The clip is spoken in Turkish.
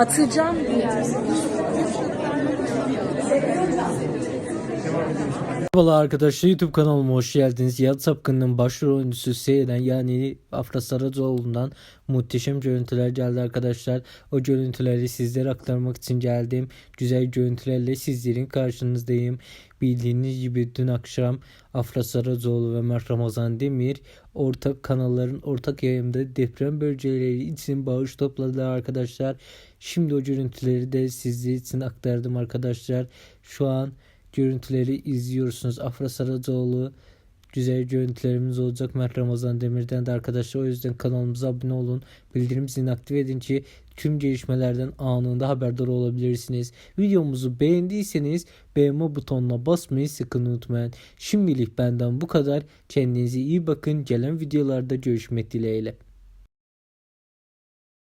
Atacağım bir yerde. Merhabalar arkadaşlar YouTube kanalıma hoş geldiniz. Yat Sapkın'ın başrol oyuncusu Seyren yani Afra Saracoğlu'ndan muhteşem görüntüler geldi arkadaşlar. O görüntüleri sizlere aktarmak için geldim. Güzel görüntülerle sizlerin karşınızdayım. Bildiğiniz gibi dün akşam Afra Saracoğlu ve Mert Ramazan Demir ortak kanalların ortak yayında deprem bölgeleri için bağış topladılar arkadaşlar. Şimdi o görüntüleri de sizler için aktardım arkadaşlar. Şu an görüntüleri izliyorsunuz. Afra Saracoğlu güzel görüntülerimiz olacak. Mert Ramazan Demir'den de arkadaşlar. O yüzden kanalımıza abone olun. Bildirim zilini aktif edin ki tüm gelişmelerden anında haberdar olabilirsiniz. Videomuzu beğendiyseniz beğenme butonuna basmayı sakın unutmayın. Şimdilik benden bu kadar. Kendinize iyi bakın. Gelen videolarda görüşmek dileğiyle.